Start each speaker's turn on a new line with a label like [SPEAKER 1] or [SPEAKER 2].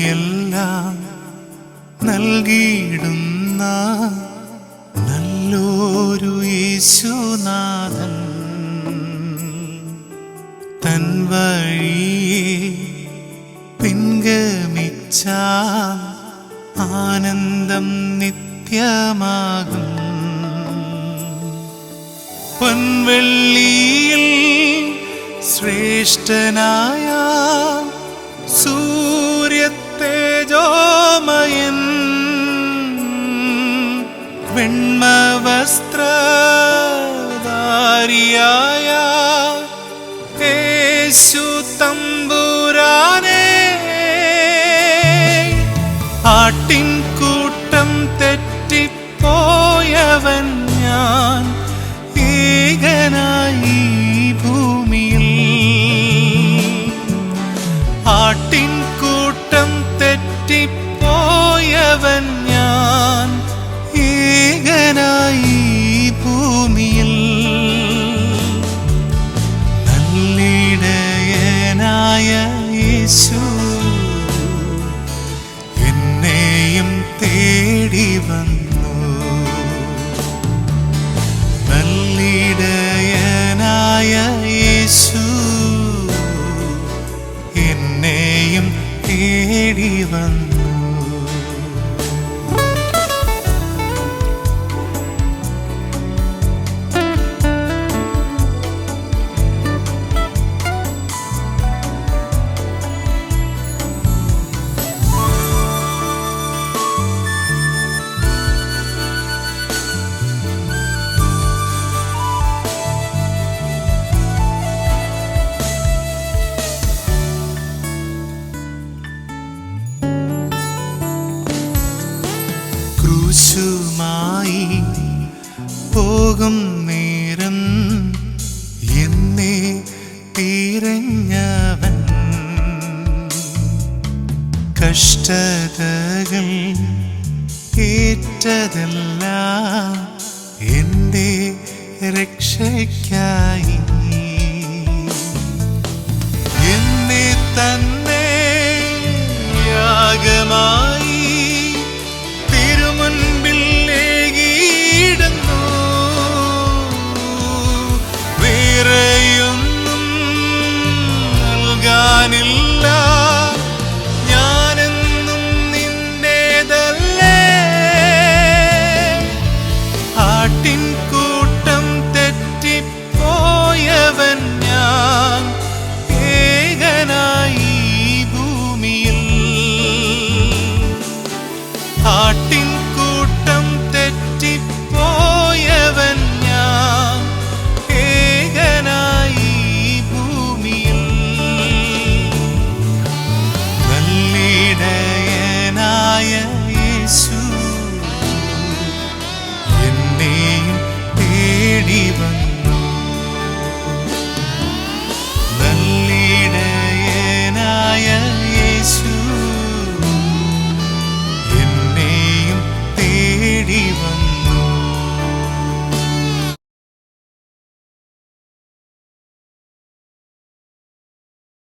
[SPEAKER 1] എല്ലാം നൽകിയിടുന്ന നല്ലൊരു യേശുനാഥൻ. തൻ വഴിയെ പിൻഗമിച്ച ആനന്ദം നിത്യമാകും. പൊൻവെള്ളിയിൽ ശ്രേഷ്ഠനായ വെണ്മവസ്ത്രധാരിയായ യേശു തമ്പുരാനേ ആട്ടിൻ കൂട്ടം തെറ്റിപ്പോയവൻ ഞാൻ ഏകനായി ഭൂമിയിൽ. ആട്ടിൻ യേശു എന്നെയും തേടി വന്നു. നല്ലിടയനായ യേശു എന്നെയും തേടി വന്നു. പോകും നേരം. എന്നെ തിരഞ്ഞവൻ. കഷ്ടതകൾ ഏറ്റതല്ല എന്റെ രക്ഷയ്ക്കായി